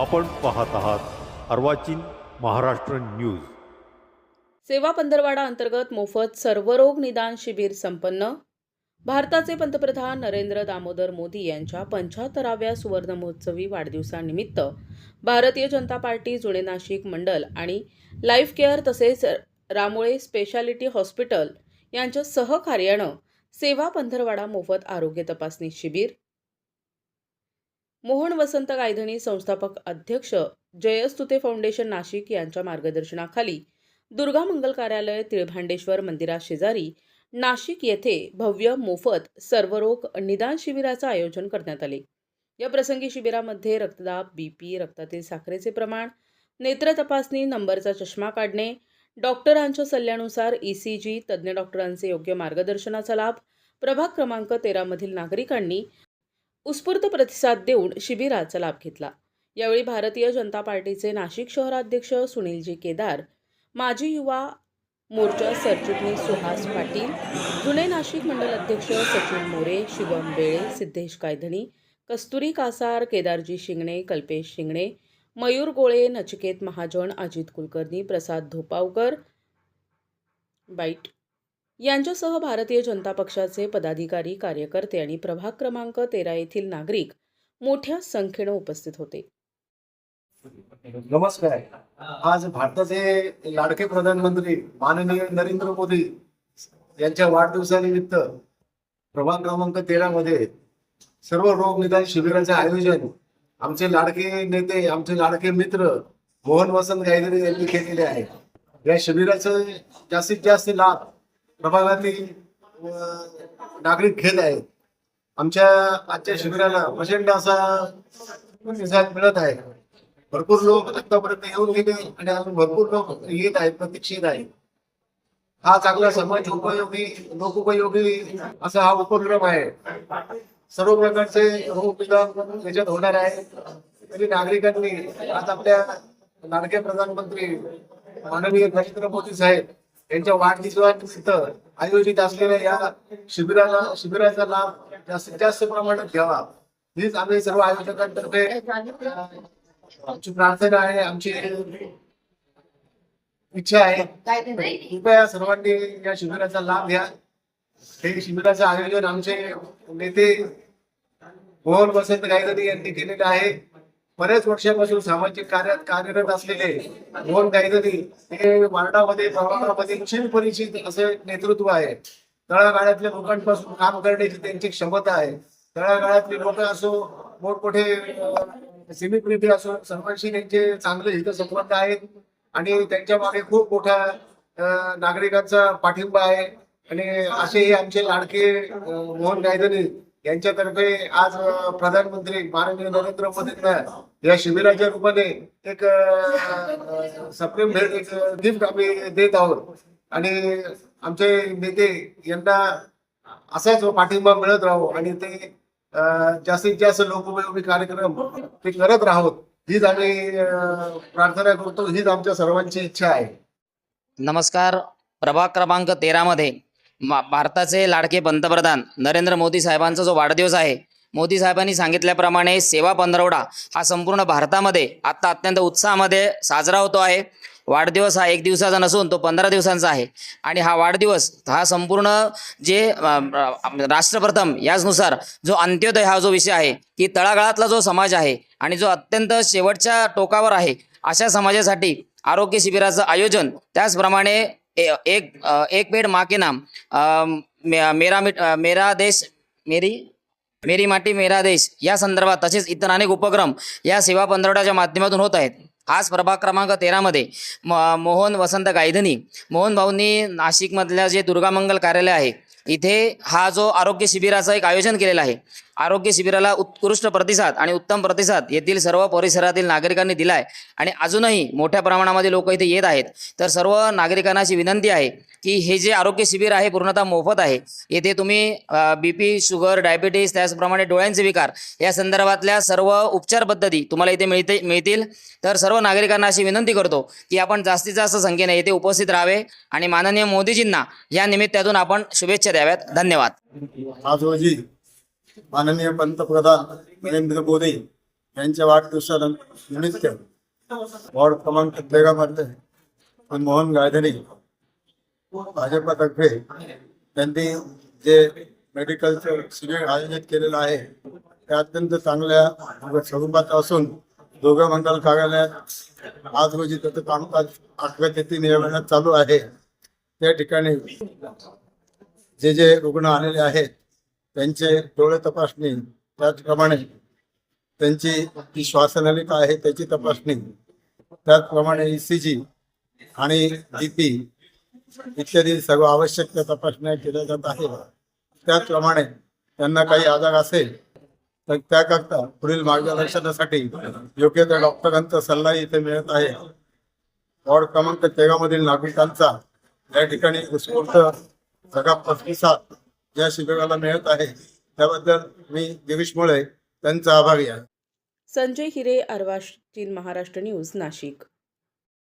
आपण पाहत आहात अर्वाचीन महाराष्ट्र न्यूज. सेवा पंधरवाडा अंतर्गत मोफत सर्वरोग निदान शिबिर संपन्न. भारताचे पंतप्रधान नरेंद्र दामोदर मोदी यांच्या पंच्याहत्तराव्या सुवर्णमहोत्सवी वाढदिवसानिमित्त भारतीय जनता पार्टी जुने नाशिक मंडल आणि लाईफ केअर तसेच रामोळे स्पेशालिटी हॉस्पिटल यांच्या सहकार्यानं सेवा पंधरवाडा मोफत आरोग्य तपासणी शिबिर मोहन वसंत गायधणी संस्थापक अध्यक्ष जयस्तुते फाउंडेशन नाशिक यांच्या मार्गदर्शनाखाली दुर्गा मंगल कार्यालय तिळभांडेश्वर मंदिराशेजारी नाशिक येथे भव्य मोफत सर्वरोग निदान शिबिराचं आयोजन करण्यात आले. या प्रसंगी शिबिरामध्ये रक्तदाब बीपी रक्तातील साखरेचे प्रमाण नेत्र तपासणी नंबरचा चष्मा काढणे डॉक्टरांच्या सल्ल्यानुसार ई सी जी तज्ज्ञ डॉक्टरांचे योग्य मार्गदर्शनाचा लाभ प्रभाग क्रमांक तेरामधील नागरिकांनी उत्स्फूर्त प्रतिसाद देऊन शिबिराचा लाभ घेतला. यावेळी भारतीय जनता पार्टीचे नाशिक शहराध्यक्ष सुनीलजी केदार माजी युवा मोर्चा सरचिटणीस सुहास पाटील जुने नाशिक मंडल अध्यक्ष सचिन मोरे शिवम बेळे सिद्धेश कायधणी कस्तुरी कासार केदारजी शिंगणे कल्पेश शिंगणे मयूर गोळे नचिकेत महाजन अजित कुलकर्णी प्रसाद धोपावकर बाईट यांच्यासह भारतीय जनता पक्षाचे पदाधिकारी कार्यकर्ते आणि प्रभाग क्रमांक तेरा येथील नागरिक मोठ्या संख्येनं उपस्थित होते. नमस्कार. आज भारताचे लाडके प्रधानमंत्री माननीय नरेंद्र मोदी यांच्या वाढदिवसानिमित्त प्रभाग क्रमांक तेरा मध्ये सर्व रोग निदान शिबिराचे आयोजन आमचे लाडके नेते आमचे लाडके मित्र मोहन वसंत गायकरी यांनी केलेले आहे. या शिबिराचं जास्तीत जास्त लाभ प्रभागातील नागरिक घेत आहेत. आमच्या आजच्या शिबिराला प्रचंड असा प्रतिसाद मिळत आहे. भरपूर लोक आतापर्यंत येऊन गेले आणि अजून भरपूर लोक येत आहेत प्रतीक्षित आहेत. हा चांगला समाज उपयोगी लोकोपयोगी असा हा उपक्रम आहे. सर्व प्रकारचे रोग होणार आहे. तरी नागरिकांनी आज आपल्या लाडक्या प्रधानमंत्री माननीय नरेंद्र मोदी साहेब त्यांच्या वाढदिवसानिमित्त आयोजित असलेल्या या शिबिराला शिबिराचा लाभ जास्तीत जास्त प्रमाणात घ्यावा. हीच आम्ही सर्व आयोजकांतर्फे आमची प्रार्थना आहे आमची इच्छा आहे. कृपया सर्वांनी या शिबिराचा लाभ घ्या. हे शिबिराचं आयोजन आमचे नेते मोहन वसंत गायकवाडी यांनी केलेलं आहे. बऱ्याच वर्षापासून सामाजिक कार्यात कार्यरत असलेले मोहन गायकवाडी हे वार्डामध्ये प्रभागामध्ये चिर परिचित असे नेतृत्व आहे. तळागाळातल्या लोकांपासून काम करण्याची त्यांची क्षमता आहे. तळागाळातले लोक असो मोठमोठे अं, असो सर्वांशी त्यांचे चांगले हितसंबंध आहेत. आणि त्यांच्या मागे खूप मोठा नागरिकांचा पाठिंबा आहे. आणि असे हे आमचे लाडके मोहन गायधनी यांच्यातर्फे आज प्रधानमंत्री माननीय नरेंद्र मोदींना या शिबिराच्या रूपाने एक सप्रेम भेट एक गिफ्ट आम्ही देत आहोत. आणि आमचे नेते यांना असाच पाठिंबा मिळत राहो आणि ते जास्तीत जास्त लोकोपयोगी कार्यक्रम ते करत राहोत. हीच आम्ही प्रार्थना करतो. हीच आमच्या सर्वांची इच्छा आहे. नमस्कार. प्रभाग क्रमांक तेरामध्ये मा भारताचे लाडके पंतप्रधान नरेंद्र मोदी साहेबांचा जो वाढदिवस आहे मोदी साहेबांनी सांगितल्याप्रमाणे सेवा पंधरवडा हा संपूर्ण भारतामध्ये आत्ता अत्यंत उत्साहामध्ये साजरा होतो आहे. वाढदिवस हा एक दिवसाचा नसून तो पंधरा दिवसांचा आहे. आणि हा वाढदिवस हा संपूर्ण जे राष्ट्रप्रथम याचनुसार जो अंत्योदय हा जो विषय आहे की तळागाळातला जो समाज आहे आणि जो अत्यंत शेवटच्या टोकावर आहे अशा समाजासाठी आरोग्य शिबिराचं आयोजन त्याचप्रमाणे ए- एक एक पेड माँ के नाम मे- मेरा मेरा देश मेरी मेरी माटी मेरा देश या संदर्भात तसेच इतर अनेक उपक्रम या सेवा पंधरवड्याच्या माध्यमातून होत आहेत. आज प्रभाग क्रमांक तेरामध्ये म मोहन वसंत गायधनी मोहन भाऊंनी नाशिकमधल्या जे दुर्गामंगल कार्यालय आहे इथे हा जो आरोग्य शिबिराचं एक आयोजन केलेलं आहे आरोग्य शिबिराला उत्कृष्ट प्रतिसाद आणि उत्तम प्रतिसाद येथील सर्व परिसरातील नागरिकांनी दिला आहे आणि अजूनही मोठ्या प्रमाणामध्ये लोक इथे येत आहेत. तर सर्व नागरिकांना अशी विनंती आहे की हे जे आरोग्य शिबिर आहे पूर्णतः मोफत आहे. येथे तुम्ही बी पी शुगर डायबिटीस त्याचप्रमाणे डोळ्यांचे विकार या संदर्भातल्या सर्व उपचार पद्धती तुम्हाला इथे मिळते मिळतील. तर सर्व नागरिकांना अशी विनंती करतो की आपण जास्तीत जास्त संख्येने येथे उपस्थित राहावे आणि माननीय मोदीजींना या निमित्तातून आपण शुभेच्छा द्याव्यात. धन्यवाद. आज रोजी माननीय पंतप्रधान नरेंद्र मोदी यांच्या वाढदिवसानिमित्त वॉर्ड क्रमांक तेरा मोहन गायधनी भाजपातर्फे त्यांनी जे मेडिकलचं शिबिर आयोजित केलेलं आहे ते अत्यंत चांगल्या स्वरूपात असून दोघं मंडल कार्यालयात आज रोजी त्याचं कामकाज अकरा ते तीन या चालू आहे. त्या ठिकाणी जे जे रुग्ण आलेले आहेत त्यांचे डोळे तपासणी त्याचप्रमाणे त्यांची जी श्वासनलिका आहे त्याची तपासणी त्याचप्रमाणे ई सी जी आणि बी पी इत्यादी सर्व आवश्यक त्या तपासण्या केल्या जात आहे त्याचप्रमाणे त्यांना काही आजार असेल तर त्याकरता पुढील मार्गदर्शनासाठी योग्य त्या डॉक्टरांचा सल्लाही इथे मिळत आहे. वॉर्ड क्रमांक तेरा मधील नागरिकांचा या ठिकाणी उत्स्फूर्त सगळा प्रतिसाद या शिबिराला मिळत आहे. त्याबद्दल मी गिरीश मुळे त्यांचा आभारी आहे. संजय हिरे आरवाश्चीन महाराष्ट्र न्यूज नाशिक.